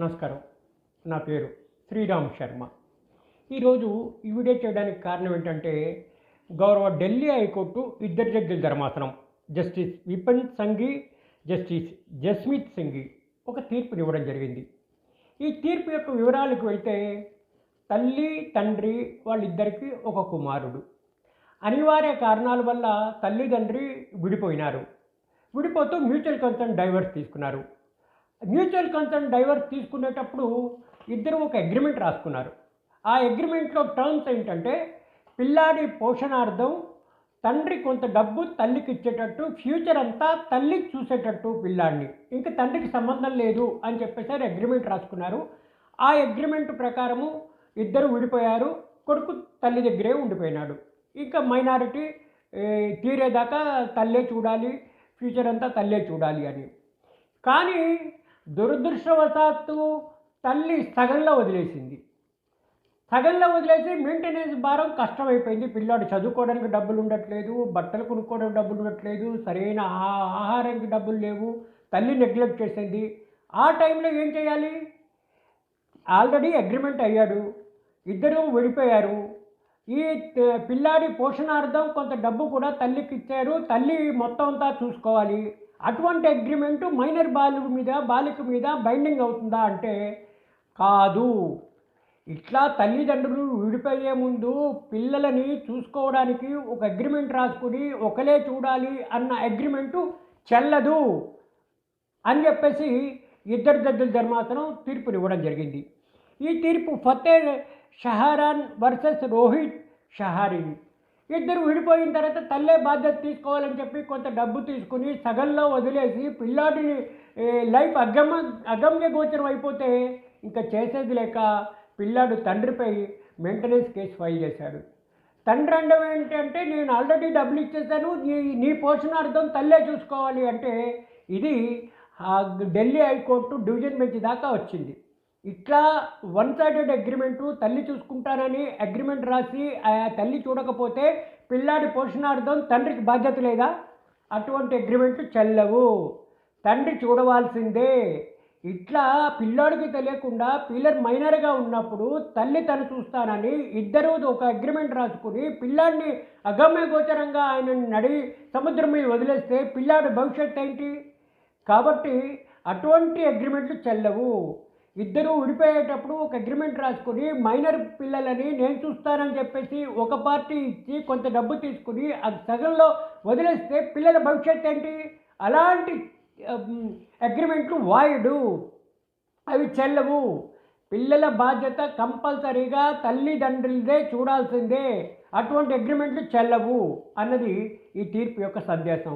నమస్కారం. నా పేరు శ్రీరామ్ శర్మ. ఈరోజు ఈ వీడియో చేయడానికి కారణం ఏంటంటే గౌరవ ఢిల్లీ హైకోర్టు ఇద్దరు జడ్జిల ధర్మాసనం జస్టిస్ విపిన్ సంఘి జస్టిస్ జస్మిత్ సింగ్ ఒక తీర్పునివ్వడం జరిగింది. ఈ తీర్పు యొక్క వివరాలకు వెళ్తే తల్లి తండ్రి వాళ్ళిద్దరికీ ఒక కుమారుడు. అనివార్య కారణాల వల్ల తల్లిదండ్రి విడిపోయినారు. విడిపోతూ మ్యూచువల్ కన్సర్న్ డైవర్స్ తీసుకున్నారు. మ్యూచువల్ కన్సర్న్ డైవర్స్ తీసుకునేటప్పుడు ఇద్దరు ఒక అగ్రిమెంట్ రాసుకున్నారు. ఆ అగ్రిమెంట్లో టర్మ్స్ ఏంటంటే పిల్లాడి పోషణార్థం తండ్రి కొంత డబ్బు తల్లికి ఇచ్చేటట్టు ఫ్యూచర్ అంతా తల్లి చూసేటట్టు పిల్లాడిని. ఇంకా తండ్రికి సంబంధం లేదు అని చెప్పేసరి అగ్రిమెంట్ రాసుకున్నారు. ఆ అగ్రిమెంట్ ప్రకారము ఇద్దరు విడిపోయారు కొడుకు తల్లి దగ్గరే ఉండిపోయినాడు. ఇంకా మైనారిటీ తీరేదాకా తల్లే చూడాలి ఫ్యూచర్ అంతా తల్లే చూడాలి అని. కానీ దురదృష్టవశాత్తు తల్లి సగంలో వదిలేసింది. సగంలో వదిలేసి మెయింటెనెన్స్ భారం కష్టమైపోయింది. పిల్లాడు చదువుకోవడానికి డబ్బులు ఉండట్లేదు బట్టలు కొనుక్కోవడానికి డబ్బులు ఉండట్లేదు సరైన ఆహారానికి డబ్బులు లేవు తల్లి నెగ్లెక్ట్ చేసింది. ఆ టైంలో ఏం చేయాలి? ఆల్రెడీ అగ్రిమెంట్ అయ్యాడు ఇద్దరు విడిపోయారు. ఈ పిల్లాడి పోషణార్థం కొంత డబ్బు కూడా తల్లికి ఇచ్చారు. తల్లి మొత్తం అంతా చూసుకోవాలి. అటువంటి అగ్రిమెంటు మైనర్ బాలుడి మీద బాలిక మీద బైండింగ్ అవుతుందా అంటే కాదు. ఇట్లా తల్లిదండ్రులు విడిపోయే ముందు పిల్లలని చూసుకోవడానికి ఒక అగ్రిమెంట్ రాసుకుని ఒకలే చూడాలి అన్న అగ్రిమెంటు చెల్లదు అని చెప్పేసి ఇద్దరు జడ్జిల ధర్మాసనం తీర్పునివ్వడం జరిగింది. ఈ తీర్పు ఫతే షహరాన్ వర్సెస్ రోహిత్ షహారీ ఇద్దరు విడిపోయిన తర్వాత తల్లే బాధ్యత తీసుకోవాలని చెప్పి కొంత డబ్బు తీసుకుని సగంలో వదిలేసి పిల్లాడిని లైఫ్ అగమ అగమ్య గోచరం అయిపోతే ఇంకా చేసేది లేక పిల్లాడు తండ్రిపై మెయింటెనెన్స్ కేసు ఫైల్ చేశాడు. తండ్రి అండం ఏంటంటే నేను ఆల్రెడీ డబ్బులు ఇచ్చేసాను నీ నీ పోషణార్థం తల్లే చూసుకోవాలి అంటే ఇది ఆ ఢిల్లీ హైకోర్టు డివిజన్ బెంచ్ దాకా వచ్చింది. ఇట్లా వన్ సైడెడ్ అగ్రిమెంటు తల్లి చూసుకుంటానని అగ్రిమెంట్ రాసి ఆ తల్లి చూడకపోతే పిల్లాడి పోషణార్థం తండ్రికి బాధ్యత లేదా? అటువంటి అగ్రిమెంట్లు చెల్లవు. తండ్రి చూడవలసిందే. ఇట్లా పిల్లాడికి తెలియకుండా పిల్లర్ మైనర్గా ఉన్నప్పుడు తల్లి తను చూస్తానని ఇద్దరు ఒక అగ్రిమెంట్ రాసుకుని పిల్లాడిని అగమ్య గోచరంగా ఆయన నడి సముద్రం మీద వదిలేస్తే పిల్లాడి భవిష్యత్ ఏంటి? కాబట్టి అటువంటి అగ్రిమెంట్లు చెల్లవు. ఇద్దరు విడిపోయేటప్పుడు ఒక అగ్రిమెంట్ రాసుకుని మైనర్ పిల్లలని నేను చూస్తానని చెప్పేసి ఒక పార్టీ ఇచ్చి కొంత డబ్బు తీసుకుని అది సగంలో వదిలేస్తే పిల్లల భవిష్యత్ ఏంటి? అలాంటి అగ్రిమెంట్లు వాయుడు. అవి చెల్లవు. పిల్లల బాధ్యత కంపల్సరీగా తల్లిదండ్రులదే చూడాల్సిందే. అటువంటి అగ్రిమెంట్లు చెల్లవు అన్నది ఈ తీర్పు యొక్క సందేశం.